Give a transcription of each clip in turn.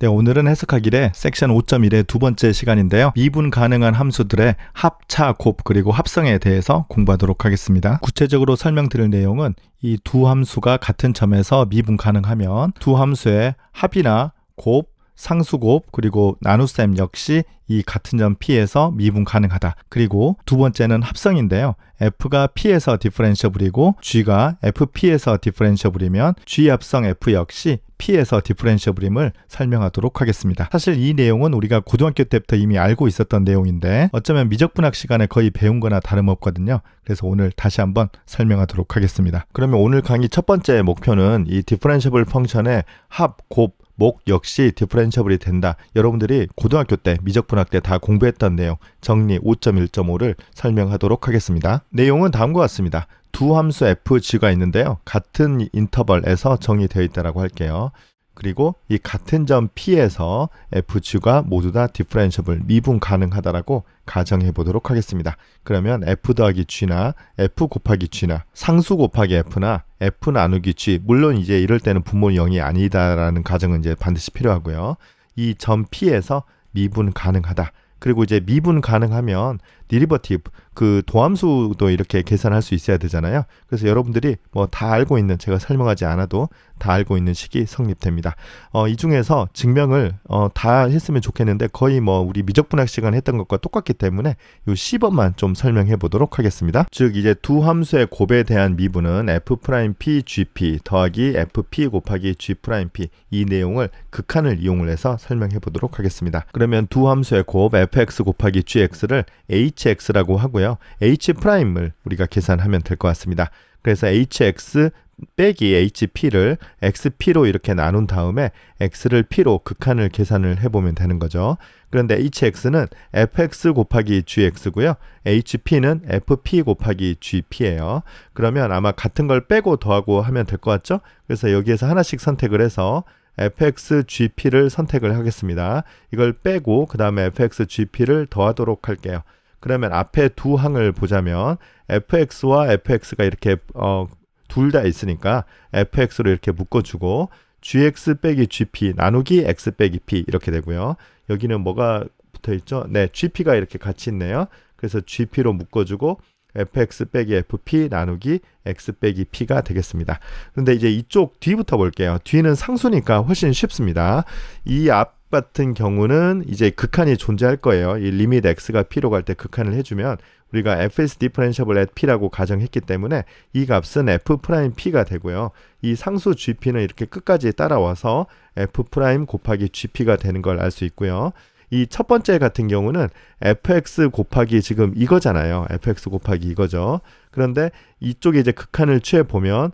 네, 오늘은 해석하기래 섹션 5.1의 두 번째 시간인데요. 미분 가능한 함수들의 합, 차, 곱, 그리고 합성에 대해서 공부하도록 하겠습니다. 구체적으로 설명드릴 내용은 이 두 함수가 같은 점에서 미분 가능하면 두 함수의 합이나 곱, 상수곱 그리고 나눗셈 역시 이 같은 점 P에서 미분 가능하다. 그리고 두 번째는 합성인데요. F가 P에서 디퍼렌셔블이고 G가 FP에서 디퍼렌셔블이면 G 합성 F 역시 P에서 디퍼렌셔블임을 설명하도록 하겠습니다. 사실 이 내용은 우리가 고등학교 때부터 이미 알고 있었던 내용인데 어쩌면 미적분학 시간에 거의 배운 거나 다름없거든요. 그래서 오늘 다시 한번 설명하도록 하겠습니다. 그러면 오늘 강의 첫 번째 목표는 이 디퍼렌셔블 펑션의 합, 곱, 목 역시 디퍼렌셔블이 된다. 여러분들이 고등학교 때 미적분학 때 다 공부했던 내용 정리 5.1.5를 설명하도록 하겠습니다. 내용은 다음과 같습니다. 두 함수 f, g가 있는데요. 같은 인터벌에서 정의되어 있다고 할게요. 그리고 이 같은 점 P에서 FG가 모두 다 디퍼렌셔블 미분 가능하다라고 가정해 보도록 하겠습니다. 그러면 F 더하기 G나 F 곱하기 G나 상수 곱하기 F나 F 나누기 G 물론 이제 이럴 때는 분모 0이 아니다라는 가정은 이제 반드시 필요하고요. 이 점 P에서 미분 가능하다. 그리고 이제 미분 가능하면 디리버티브 그 도함수도 이렇게 계산할 수 있어야 되잖아요. 그래서 여러분들이 뭐 다 알고 있는 제가 설명하지 않아도 다 알고 있는 식이 성립됩니다. 어, 이 중에서 증명을 어, 다 했으면 좋겠는데 거의 뭐 우리 미적분학 시간 했던 것과 똑같기 때문에 요 시범만 좀 설명해 보도록 하겠습니다. 즉 이제 두 함수의 곱에 대한 미분은 f 프라임 p gp 더하기 fp 곱하기 g 프라임 p 이 내용을 극한을 이용을 해서 설명해 보도록 하겠습니다. 그러면 두 함수의 곱 fx 곱하기 gx를 hx라고 하고요. h 프라임을 우리가 계산하면 될 것 같습니다. 그래서 hx 빼기 hp를 xp로 이렇게 나눈 다음에 x를 p로 극한을 계산을 해보면 되는 거죠. 그런데 hx는 fx 곱하기 gx고요. hp는 fp 곱하기 gp예요. 그러면 아마 같은 걸 빼고 더하고 하면 될 것 같죠? 그래서 여기에서 하나씩 선택을 해서 fx gp를 선택을 하겠습니다. 이걸 빼고 그 다음에 fx gp를 더하도록 할게요. 그러면 앞에 두 항을 보자면 fx와 fx가 이렇게 어, 둘 다 있으니까 fx로 이렇게 묶어주고 gx 빼기 gp 나누기 x 빼기 p 이렇게 되고요. 여기는 뭐가 붙어 있죠? 네, gp가 이렇게 같이 있네요. 그래서 gp로 묶어주고 fx 빼기 fp 나누기 x 빼기 p가 되겠습니다. 그런데 이제 이쪽 뒤부터 볼게요. 뒤는 상수니까 훨씬 쉽습니다. 이 앞 같은 경우는 이제 극한이 존재할 거예요. 이 리밋 x가 p로 갈 때 극한을 해주면 우리가 fs differentiable at p라고 가정했기 때문에 이 값은 f 프라임 p가 되고요. 이 상수 gp는 이렇게 끝까지 따라와서 f 프라임 곱하기 gp가 되는 걸 알 수 있고요. 이 첫 번째 같은 경우는 fx 곱하기 지금 이거잖아요. fx 곱하기 이거죠. 그런데 이쪽에 이제 극한을 취해 보면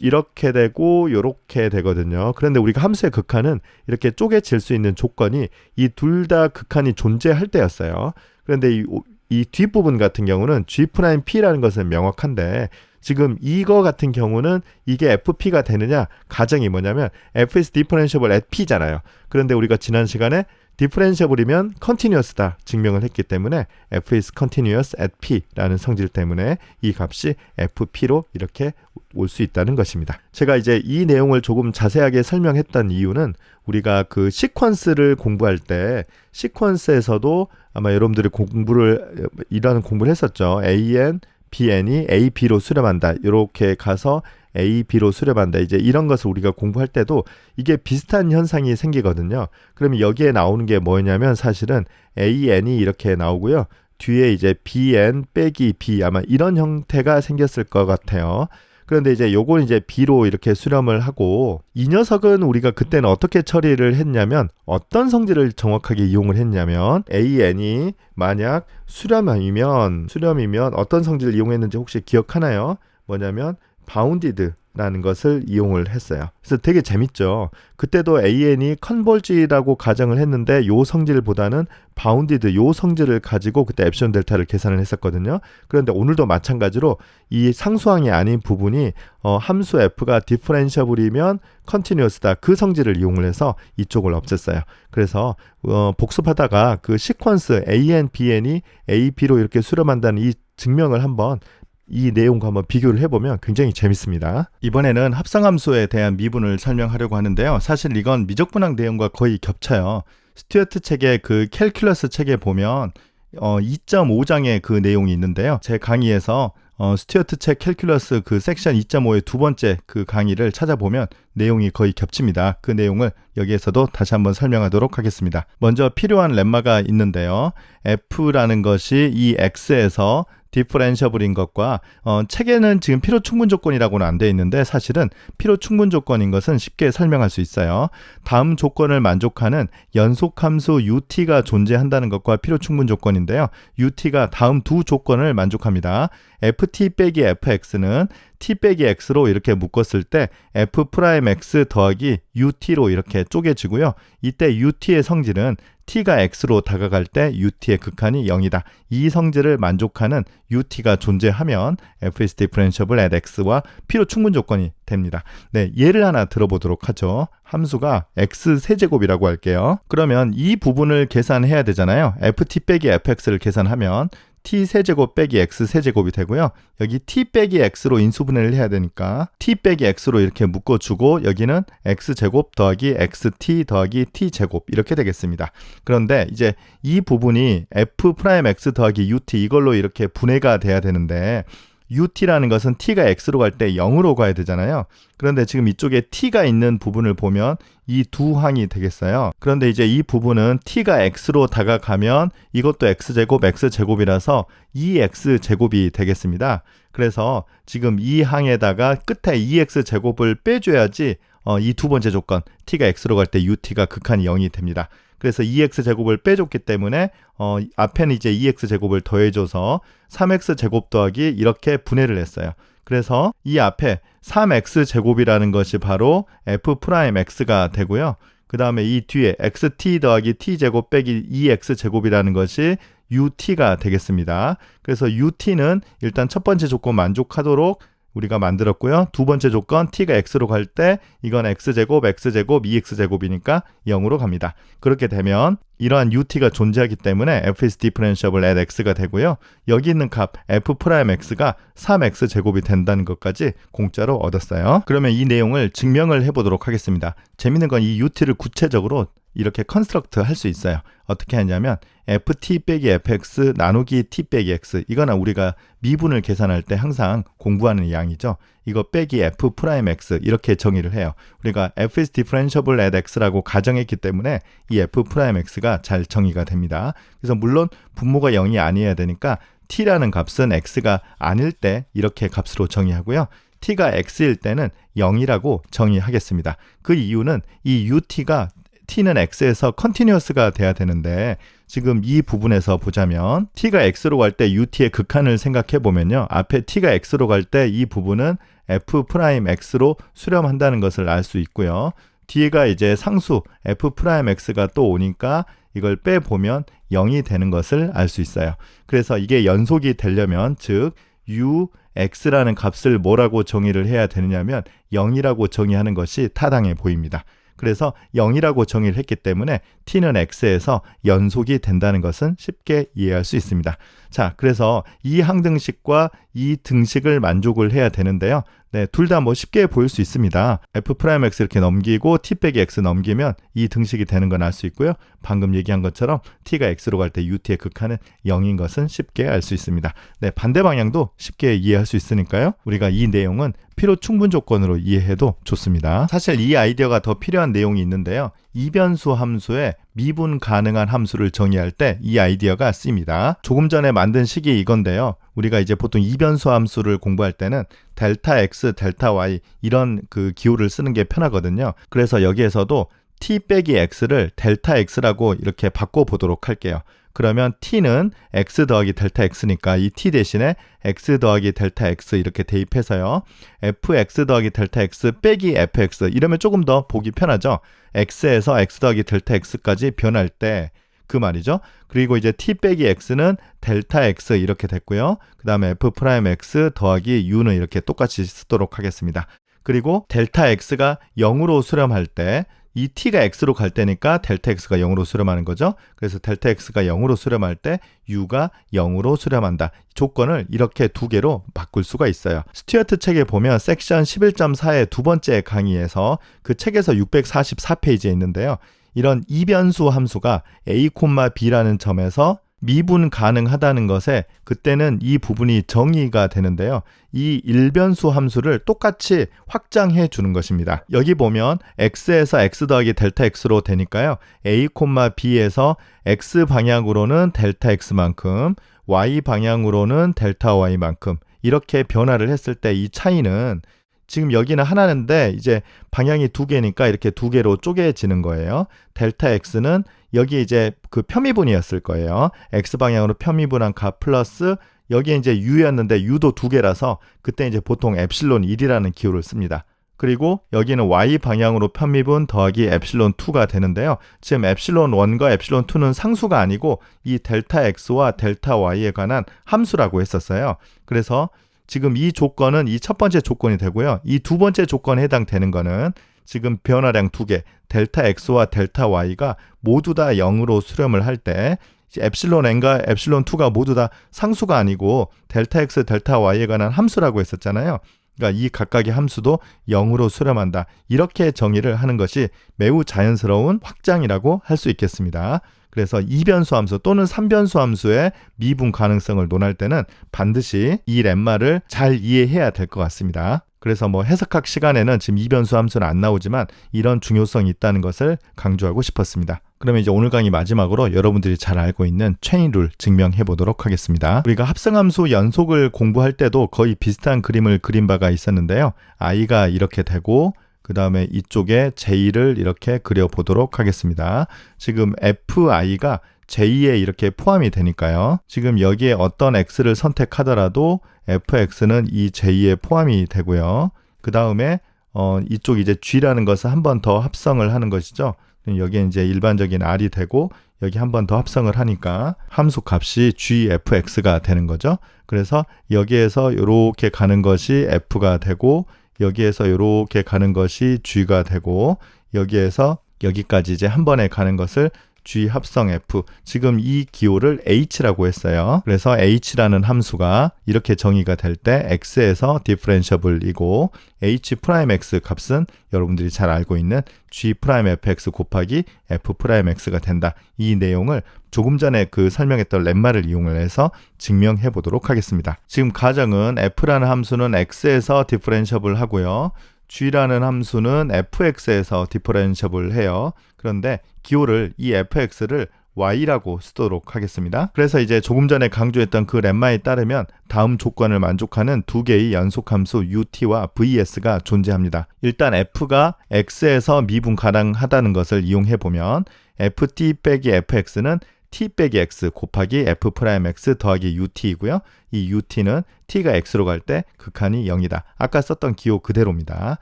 이, 이렇게 되고 요렇게 되거든요. 그런데 우리가 함수의 극한은 이렇게 쪼개질 수 있는 조건이 이 둘 다 극한이 존재할 때였어요. 그런데 이, 이 뒷부분 같은 경우는 G'P라는 것은 명확한데 지금 이거 같은 경우는 이게 FP가 되느냐 가정이 뭐냐면 F is differentiable at P잖아요. 그런데 우리가 지난 시간에 디퍼렌셔블이면 컨티뉴어스다 증명을 했기 때문에 f is continuous at p라는 성질 때문에 이 값이 fp로 이렇게 올 수 있다는 것입니다. 제가 이제 이 내용을 조금 자세하게 설명했던 이유는 우리가 그 시퀀스를 공부할 때 시퀀스에서도 아마 여러분들이 공부를 이런 공부를 했었죠. an bn이 a b로 수렴한다. 이렇게 가서 A, B로 수렴한다. 이제 이런 것을 우리가 공부할 때도 이게 비슷한 현상이 생기거든요. 그러면 여기에 나오는 게 뭐냐면 사실은 A, N이 이렇게 나오고요. 뒤에 이제 B, N 빼기 B 아마 이런 형태가 생겼을 것 같아요. 그런데 이제 요건 이제 B로 이렇게 수렴을 하고 이 녀석은 우리가 그때는 어떻게 처리를 했냐면 어떤 성질을 정확하게 이용을 했냐면 A, N이 만약 수렴이면 수렴이면 어떤 성질을 이용했는지 혹시 기억하나요? 뭐냐면 바운디드라는 것을 이용을 했어요. 그래서 되게 재밌죠. 그때도 AN이 컨볼지라고 가정을 했는데 요 성질보다는 바운디드 요 성질을 가지고 그때 엡션 델타를 계산을 했었거든요. 그런데 오늘도 마찬가지로 이 상수항이 아닌 부분이 어, 함수 f가 디퍼렌셔블이면 컨티뉴어스다 그 성질을 이용을 해서 이쪽을 없앴어요. 그래서 어, 복습하다가 그 시퀀스 AN, BN이 A, B로 이렇게 수렴한다는 이 증명을 한번 이 내용과 한번 비교를 해보면 굉장히 재밌습니다. 이번에는 합성함수에 대한 미분을 설명하려고 하는데요. 사실 이건 미적분학 내용과 거의 겹쳐요. 스튜어트 책의 그 캘큘러스 책에 보면 어, 2.5장의 그 내용이 있는데요. 제 강의에서 어, 스튜어트 책 캘큘러스 그 섹션 2.5의 두 번째 그 강의를 찾아보면 내용이 거의 겹칩니다. 그 내용을 여기에서도 다시 한번 설명하도록 하겠습니다. 먼저 필요한 렘마가 있는데요. F라는 것이 이 X에서 디퍼렌셔블인 것과 어, 책에는 지금 필요 충분 조건이라고는 안 돼 있는데 사실은 필요 충분 조건인 것은 쉽게 설명할 수 있어요. 다음 조건을 만족하는 연속 함수 UT가 존재한다는 것과 필요 충분 조건인데요. UT가 다음 두 조건을 만족합니다. FT 빼기 FX는 t 빼기 x로 이렇게 묶었을 때 f 프라임 x 더하기 ut로 이렇게 쪼개지고요. 이때 ut의 성질은 t가 x로 다가갈 때 ut의 극한이 0이다. 이 성질을 만족하는 ut가 존재하면 f is differentiable at x와 필요 충분 조건이 됩니다. 네, 예를 하나 들어보도록 하죠. 함수가 x 세제곱이라고 할게요. 그러면 이 부분을 계산해야 되잖아요. ft 빼기 fx를 계산하면 t 세제곱 빼기 x 세제곱이 되고요. 여기 t 빼기 x로 인수분해를 해야 되니까 t 빼기 x로 이렇게 묶어주고 여기는 x제곱 더하기 xt 더하기 t제곱 이렇게 되겠습니다. 그런데 이제 이 부분이 f 프라임 x 더하기 ut 이걸로 이렇게 분해가 돼야 되는데 ut라는 것은 t가 x로 갈 때 0으로 가야 되잖아요. 그런데 지금 이쪽에 t가 있는 부분을 보면 이 두 항이 되겠어요. 그런데 이제 이 부분은 t가 x로 다가가면 이것도 x제곱 x제곱이라서 2x제곱이 되겠습니다. 그래서 지금 이 항에다가 끝에 2x제곱을 빼줘야지 어, 이 두 번째 조건 t가 x로 갈 때 ut가 극한이 0이 됩니다. 그래서 2x 제곱을 빼줬기 때문에 어, 앞에는 이제 2x 제곱을 더해줘서 3x 제곱 더하기 이렇게 분해를 했어요. 그래서 이 앞에 3x 제곱이라는 것이 바로 f 프라임 x가 되고요. 그 다음에 이 뒤에 xt 더하기 t 제곱 빼기 2x 제곱이라는 것이 ut가 되겠습니다. 그래서 ut는 일단 첫 번째 조건 만족하도록 우리가 만들었고요. 두 번째 조건 t가 x로 갈 때 이건 x제곱, x제곱, 2x제곱이니까 0으로 갑니다. 그렇게 되면 이러한 ut가 존재하기 때문에 f differentiable at x가 되고요. 여기 있는 값 f 프라임 x가 3x 제곱이 된다는 것까지 공짜로 얻었어요. 그러면 이 내용을 증명을 해보도록 하겠습니다. 재밌는 건 이 ut를 구체적으로 이렇게 컨스트럭트 할 수 있어요. 어떻게 하냐면 ft 빼기 fx 나누기 t 빼기 x 이거는 우리가 미분을 계산할 때 항상 공부하는 양이죠. 이거 빼기 f 프라임 x 이렇게 정의를 해요. 우리가 f is differentiable at x라고 가정했기 때문에 이 f 프라임 x가 잘 정의가 됩니다. 그래서 물론 분모가 0이 아니어야 되니까 t라는 값은 x가 아닐 때 이렇게 값으로 정의하고요. t가 x일 때는 0이라고 정의하겠습니다. 그 이유는 이 ut가 t는 x에서 컨티뉴어스가 돼야 되는데 지금 이 부분에서 보자면 t가 x로 갈 때 ut의 극한을 생각해 보면요. 앞에 t가 x로 갈 때 이 부분은 f 프라임 x로 수렴한다는 것을 알 수 있고요. 뒤가 이제 상수 f 프라임 x가 또 오니까 이걸 빼 보면 0이 되는 것을 알 수 있어요. 그래서 이게 연속이 되려면 즉 u x라는 값을 뭐라고 정의를 해야 되느냐면 0이라고 정의하는 것이 타당해 보입니다. 그래서 0이라고 정의를 했기 때문에 t는 x에서 연속이 된다는 것은 쉽게 이해할 수 있습니다. 자, 그래서 이 항등식과 이 등식을 만족을 해야 되는데요. 네, 둘 다 뭐 쉽게 보일 수 있습니다. f 프라임 x 이렇게 넘기고 t 빼기 x 넘기면 이 등식이 되는 건 알 수 있고요. 방금 얘기한 것처럼 t가 x로 갈 때 ut의 극한은 0인 것은 쉽게 알 수 있습니다. 네, 반대 방향도 쉽게 이해할 수 있으니까요. 우리가 이 내용은 필요 충분 조건으로 이해해도 좋습니다. 사실 이 아이디어가 더 필요한 내용이 있는데요. 이변수 함수에 미분 가능한 함수를 정의할 때 이 아이디어가 쓰입니다. 조금 전에 만든 식이 이건데요. 우리가 이제 보통 이변수 함수를 공부할 때는 델타 x, 델타 y 이런 그 기호를 쓰는 게 편하거든요. 그래서 여기에서도 t 빼기 x를 델타 x라고 이렇게 바꿔 보도록 할게요. 그러면 t는 x 더하기 델타 x니까 이 t 대신에 x 더하기 델타 x 이렇게 대입해서요. fx 더하기 델타 x 빼기 fx 이러면 조금 더 보기 편하죠. x에서 x 더하기 델타 x까지 변할 때 그 말이죠. 그리고 이제 t 빼기 x는 델타 x 이렇게 됐고요. 그 다음에 f 프라임 x 더하기 u는 이렇게 똑같이 쓰도록 하겠습니다. 그리고 델타 x가 0으로 수렴할 때 이 t가 x로 갈 때니까 델타 x가 0으로 수렴하는 거죠. 그래서 델타 x가 0으로 수렴할 때 u가 0으로 수렴한다. 조건을 이렇게 두 개로 바꿀 수가 있어요. 스튜어트 책에 보면 섹션 11.4의 두 번째 강의에서 그 책에서 644페이지에 있는데요. 이런 이변수 함수가 a, b라는 점에서 미분 가능하다는 것에 그때는 이 부분이 정의가 되는데요. 이 일변수 함수를 똑같이 확장해 주는 것입니다. 여기 보면 x에서 x 더하기 델타 x로 되니까요. a, b에서 x 방향으로는 델타 x만큼 y 방향으로는 델타 y만큼 이렇게 변화를 했을 때 이 차이는 지금 여기는 하나인데 이제 방향이 두 개니까 이렇게 두 개로 쪼개지는 거예요. 델타 x는 여기 이제 그 편미분이었을 거예요. x 방향으로 편미분한 값 플러스 여기에 이제 u였는데 u도 두 개라서 그때 이제 보통 엡실론 1이라는 기호를 씁니다. 그리고 여기는 y 방향으로 편미분 더하기 엡실론 2가 되는데요. 지금 엡실론 1과 엡실론 2는 상수가 아니고 이 델타 x와 델타 y에 관한 함수라고 했었어요. 그래서 지금 이 조건은 이 첫 번째 조건이 되고요. 이 두 번째 조건에 해당되는 거는 지금 변화량 두 개, 델타 x와 델타 y가 모두 다 0으로 수렴을 할 때 엡실론 n과 엡실론 2가 모두 다 상수가 아니고 델타 x, 델타 y에 관한 함수라고 했었잖아요. 그러니까 이 각각의 함수도 0으로 수렴한다. 이렇게 정의를 하는 것이 매우 자연스러운 확장이라고 할 수 있겠습니다. 그래서 이변수 함수 또는 삼변수 함수의 미분 가능성을 논할 때는 반드시 이 렘마를 잘 이해해야 될 것 같습니다. 그래서 뭐 해석학 시간에는 지금 이변수 함수는 안 나오지만 이런 중요성이 있다는 것을 강조하고 싶었습니다. 그러면 이제 오늘 강의 마지막으로 여러분들이 잘 알고 있는 체인 룰 증명해 보도록 하겠습니다. 우리가 합성함수 연속을 공부할 때도 거의 비슷한 그림을 그린 바가 있었는데요. i가 이렇게 되고 그 다음에 이쪽에 J를 이렇게 그려보도록 하겠습니다. 지금 FI가 J에 이렇게 포함이 되니까요. 지금 여기에 어떤 X를 선택하더라도 FX는 이 J에 포함이 되고요. 그 다음에 어, 이쪽 이제 G라는 것을 한 번 더 합성을 하는 것이죠. 여기에 이제 일반적인 R이 되고 여기 한 번 더 합성을 하니까 함수 값이 gfx가 되는 거죠. 그래서 여기에서 이렇게 가는 것이 f가 되고 여기에서 이렇게 가는 것이 G가 되고 여기에서 여기까지 이제 한 번에 가는 것을 G 합성 F. 지금 이 기호를 H라고 했어요. 그래서 H라는 함수가 이렇게 정의가 될 때 X에서 디퍼렌셔블이고 H 프라임 X 값은 여러분들이 잘 알고 있는 G 프라임 FX 곱하기 F 프라임 X가 된다. 이 내용을 조금 전에 그 설명했던 렘마를 이용을 해서 증명해 보도록 하겠습니다. 지금 가정은 F라는 함수는 X에서 디퍼렌셔블 하고요. G라는 함수는 fx에서 디퍼렌셔블 해요. 그런데 기호를 이 fx를 y라고 쓰도록 하겠습니다. 그래서 이제 조금 전에 강조했던 그 렘마에 따르면 다음 조건을 만족하는 두 개의 연속 함수 ut와 vs가 존재합니다. 일단 f가 x에서 미분 가능하다는 것을 이용해 보면 ft 빼기 fx는 t 빼기 x 곱하기 f 프라임 x 더하기 ut이고요. 이 ut는 t가 x로 갈 때 극한이 0이다. 아까 썼던 기호 그대로입니다.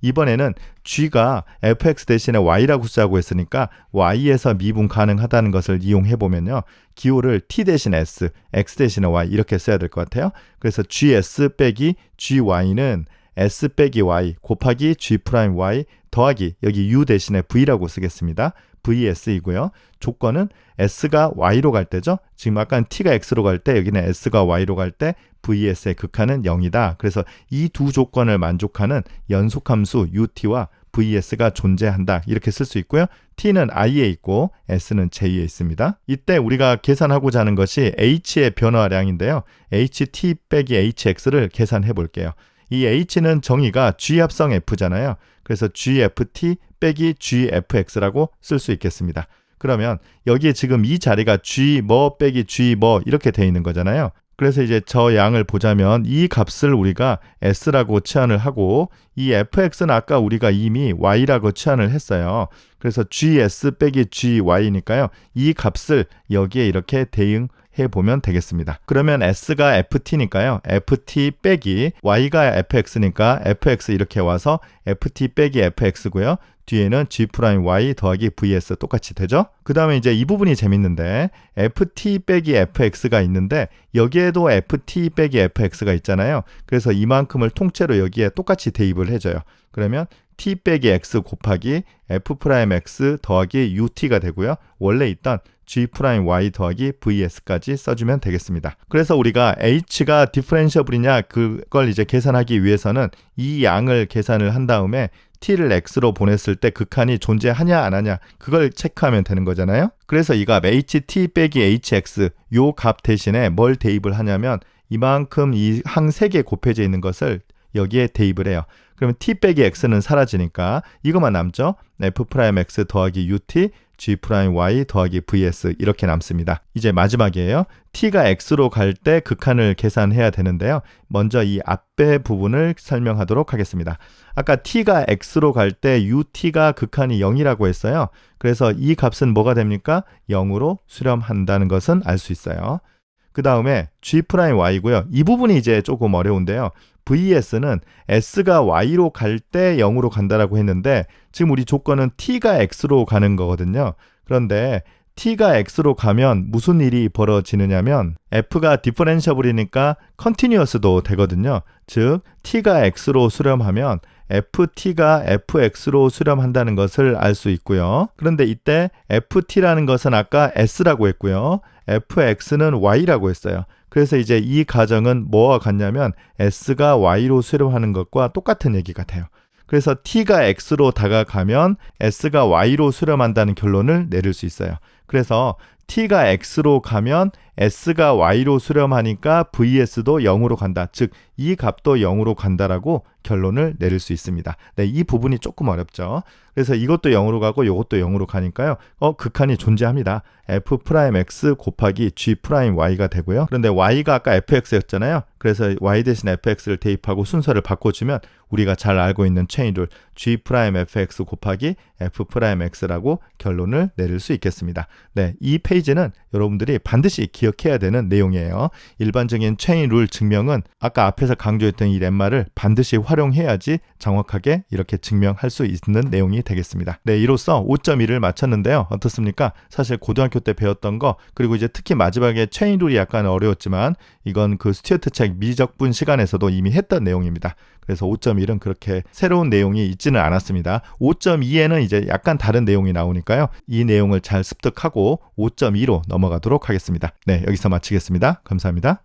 이번에는 g가 fx 대신에 y라고 쓰자고 했으니까 y에서 미분 가능하다는 것을 이용해 보면요. 기호를 t 대신 s, x 대신에 y 이렇게 써야 될 것 같아요. 그래서 gs 빼기 gy는 s 빼기 y 곱하기 g 프라임 y 더하기 여기 u 대신에 v라고 쓰겠습니다. vs이고요. 조건은 s가 y로 갈 때죠. 지금 아까 t가 x로 갈 때 여기는 s가 y로 갈 때 vs의 극한은 0이다. 그래서 이 두 조건을 만족하는 연속함수 ut와 vs가 존재한다. 이렇게 쓸 수 있고요. t는 i에 있고 s는 j에 있습니다. 이때 우리가 계산하고자 하는 것이 h의 변화량인데요. ht 빼기 hx를 계산해 볼게요. 이 h는 정의가 g 합성 f잖아요. 그래서 gft 빼기 gfx라고 쓸 수 있겠습니다. 그러면 여기에 지금 이 자리가 g 뭐 빼기 g 뭐 이렇게 돼 있는 거잖아요. 그래서 이제 저 양을 보자면 이 값을 우리가 s라고 치환을 하고 이 fx는 아까 우리가 이미 y라고 치환을 했어요. 그래서 gs 빼기 gy니까요. 이 값을 여기에 이렇게 대응 해 보면 되겠습니다. 그러면 s가 ft니까요. ft 빼기 y가 fx니까 fx 이렇게 와서 ft 빼기 fx고요. 뒤에는 g 프라임 y 더하기 vs 똑같이 되죠. 그 다음에 이제 이 부분이 재밌는데 ft 빼기 fx가 있는데 여기에도 ft 빼기 fx가 있잖아요. 그래서 이만큼을 통째로 여기에 똑같이 대입을 해줘요. 그러면 t 빼기 x 곱하기 f 프라임 x 더하기 ut가 되고요. 원래 있던 g 프라임 y 더하기 vs까지 써주면 되겠습니다. 그래서 우리가 h가 디퍼렌셔블이냐 그걸 이제 계산하기 위해서는 이 양을 계산을 한 다음에 t를 x로 보냈을 때 극한이 존재하냐 안 하냐 그걸 체크하면 되는 거잖아요. 그래서 이 값 ht 빼기 hx 요 값 대신에 뭘 대입을 하냐면 이만큼 이 항 세 개 곱해져 있는 것을 여기에 대입을 해요. 그러면 t 빼기 x는 사라지니까 이것만 남죠. f 프라임 x 더하기 ut g 프라임 y 더하기 vs 이렇게 남습니다. 이제 마지막이에요. t가 x로 갈 때 극한을 계산해야 되는데요. 먼저 이 앞배 부분을 설명하도록 하겠습니다. 아까 t가 x로 갈 때 ut가 극한이 0이라고 했어요. 그래서 이 값은 뭐가 됩니까? 0으로 수렴한다는 것은 알 수 있어요. 그 다음에 g 프라임 y고요. 이 부분이 이제 조금 어려운데요. vs는 s가 y로 갈 때 0으로 간다라고 했는데 지금 우리 조건은 t가 x로 가는 거거든요. 그런데 t가 x로 가면 무슨 일이 벌어지느냐면 f가 디퍼렌셔블이니까 컨티뉴어스도 되거든요. 즉 t가 x로 수렴하면 ft가 fx로 수렴한다는 것을 알 수 있고요. 그런데 이때 ft라는 것은 아까 s라고 했고요. fx는 y라고 했어요. 그래서 이제 이 가정은 뭐와 같냐면 s가 y로 수렴하는 것과 똑같은 얘기 같아요. 그래서 t가 x로 다가가면 s가 y로 수렴한다는 결론을 내릴 수 있어요. 그래서 t가 x로 가면 s가 y로 수렴하니까 vs도 0으로 간다. 즉 이 값도 0으로 간다라고 결론을 내릴 수 있습니다. 네, 이 부분이 조금 어렵죠. 그래서 이것도 0으로 가고 이것도 0으로 가니까요. 어, 극한이 존재합니다. f 프라임 x 곱하기 g 프라임 y가 되고요. 그런데 y가 아까 fx였잖아요. 그래서 y 대신 fx를 대입하고 순서를 바꿔 주면 우리가 잘 알고 있는 체인 룰 g 프라임 fx 곱하기 f 프라임 x라고 결론을 내릴 수 있겠습니다. 네, 이 페이지는 여러분들이 반드시 기억해야 되는 내용이에요. 일반적인 체인 룰 증명은 아까 앞에서 강조했던 이 렘마를 반드시 활용해야지 정확하게 이렇게 증명할 수 있는 내용이 되겠습니다. 네, 이로써 5.1을 마쳤는데요. 어떻습니까? 사실 고등학교 때 배웠던 거 그리고 이제 특히 마지막에 체인 룰이 약간 어려웠지만 이건 그 스튜어트 책 미적분 시간에서도 이미 했던 내용입니다. 그래서 5.1은 그렇게 새로운 내용이 있지는 않았습니다. 5.2에는 이제 약간 다른 내용이 나오니까요. 이 내용을 잘 습득하고 5.2로 넘어가도록 하겠습니다. 네, 여기서 마치겠습니다. 감사합니다.